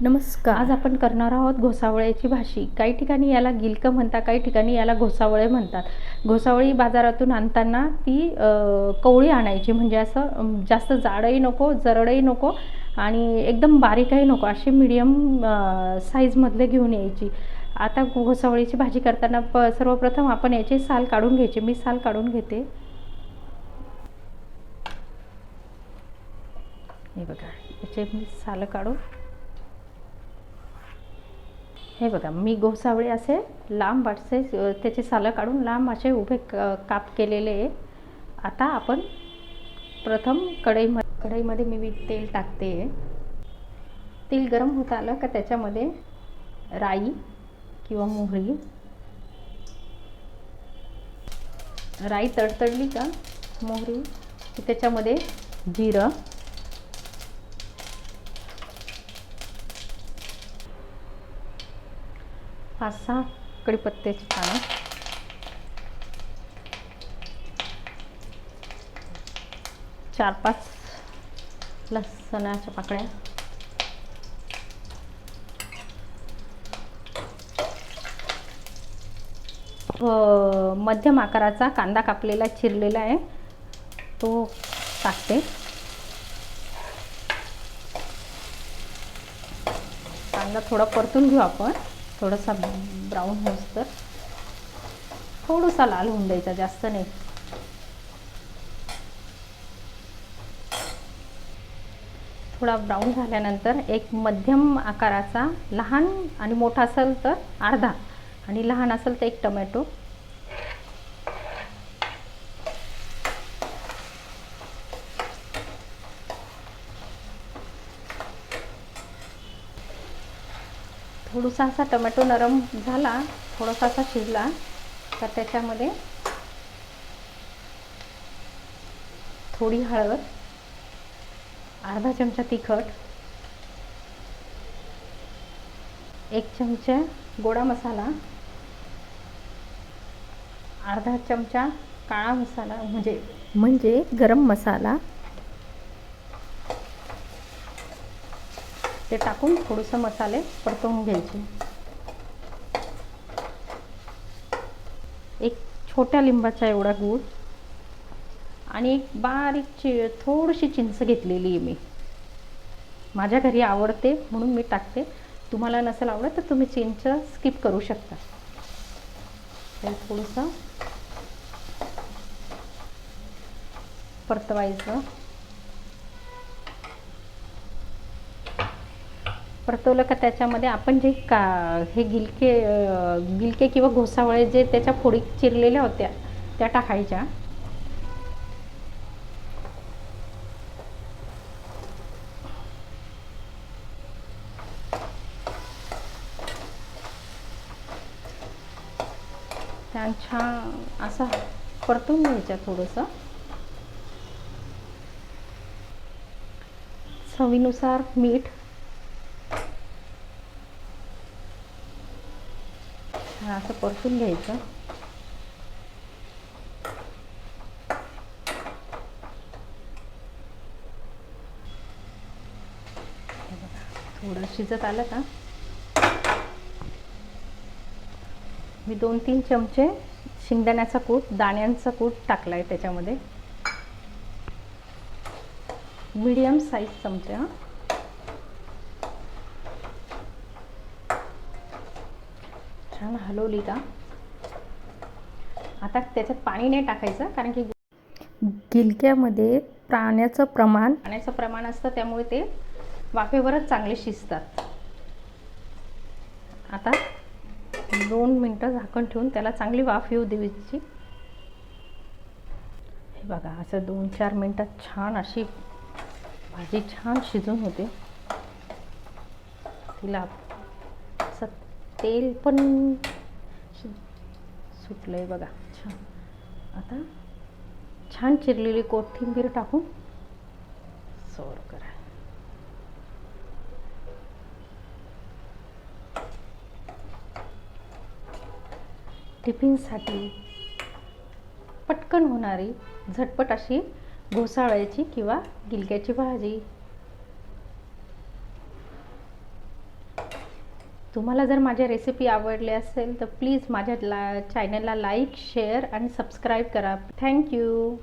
नमस्कार. आज आपण करणार आहोत घोसावळ्याची भाजी. काही ठिकाणी याला गिलकं म्हणतात काही ठिकाणी याला घोसावळे म्हणतात. घोसावळी बाजारातून आणताना ती कवळी आणायची. म्हणजे असं जास्त जाडही नको जरडही नको आणि एकदम बारीकही नको. अशी मिडियम साईजमधले घेऊन यायची. आता घोसावळीची भाजी करताना प सर्वप्रथम आपण याची साल काढून घ्यायची. मी साल काढून घेते. हे बघा याचे मी साल काढून हे बघा मी गोसावळे असे लांब असे त्याचे सालं काढून लांब असे उभे क काप केलेले आहे. आता आपण प्रथम कढईम कढईमध्ये मी वि- तेल टाकते तेल गरम होत आलं का त्याच्यामध्ये राई किंवा मोहरी. राई तडतडली का मोहरी त्याच्यामध्ये जिरं पाच सहा कढीपत्त्याची पानं. चार पाच लसणाच्या पाकळ्या. मध्यम आकाराचा कांदा कापलेला चिरलेला आहे. तो टाकते. कांदा थोडा परतून घेऊ आपण. थोडासा ब्राऊन होस तर थोडासा लाल होऊन द्यायचा जास्त नाही. थोडा ब्राऊन झाल्यानंतर एक मध्यम आकाराचा लहान आणि मोठा असेल तर अर्धा. आणि लहान असेल तर एक टमॅटो थोडासा असा टमॅटो नरम झाला थोडासा असा शिजला तर त्याच्यामध्ये थोडी हळद अर्धा चमचा तिखट एक चमचा गोडा मसाला अर्धा चमचा काळा मसाला म्हणजे म्हणजे गरम मसाला ते टाकून थोडंसं मसाले परतवून घ्यायचे. एक छोट्या लिंबाचा एवढा गूळ आणि एक बारीक चि थोडीशी चिंच घेतलेली आहे मी. माझ्या घरी आवडते म्हणून मी टाकते. तुम्हाला नसेल आवडत तर तुम्ही चिंच स्किप करू शकता. थोडंसं परतवायचं. परतवलं का त्याच्यामध्ये आपण जे का हे गिलके गिलके किंवा घोसावळे जे त्याच्या फोडी चिरलेल्या होत्या त्या टाकायच्या. छान छान असा परतून घ्यायच्या थोडंसं. चवीनुसार मीठ असं परतून घ्यायचं. थोडं शिजत आलं का? मी दोन तीन चमचे शेंगदाण्याचा कूट दाण्यांचा कूट टाकला आहे त्याच्यामध्ये. मीडियम साईज चमचे हां. छान हलवली का आता त्याच्यात पाणी नाही टाकायचं कारण की गिलक्यामध्ये पाण्याचं प्रमाण पाण्याचं प्रमाण असतं त्यामुळे ते वाफेवरच चांगले शिजतात. आता दोन मिनटं झाकण ठेवून त्याला चांगली वाफ येऊ द्यायची. हे बघा असं दोन चार मिनटात छान अशी भाजी छान शिजून होते. तिला असं तेल पण सुटलं आहे बघा. छान. आता छान चिरलेली कोथिंबीर टाकून सर्व करा. टिफिनसाठी पटकन होणारी झटपट अशी घोसाळ्याची किंवा गिलक्याची भाजी. तुम्हाला जर माझ्या रेसिपी आवडल्या असेल तर प्लीज माझ्या ला चॅनलला लाईक शेअर आणि सबस्क्राईब करा. Thank you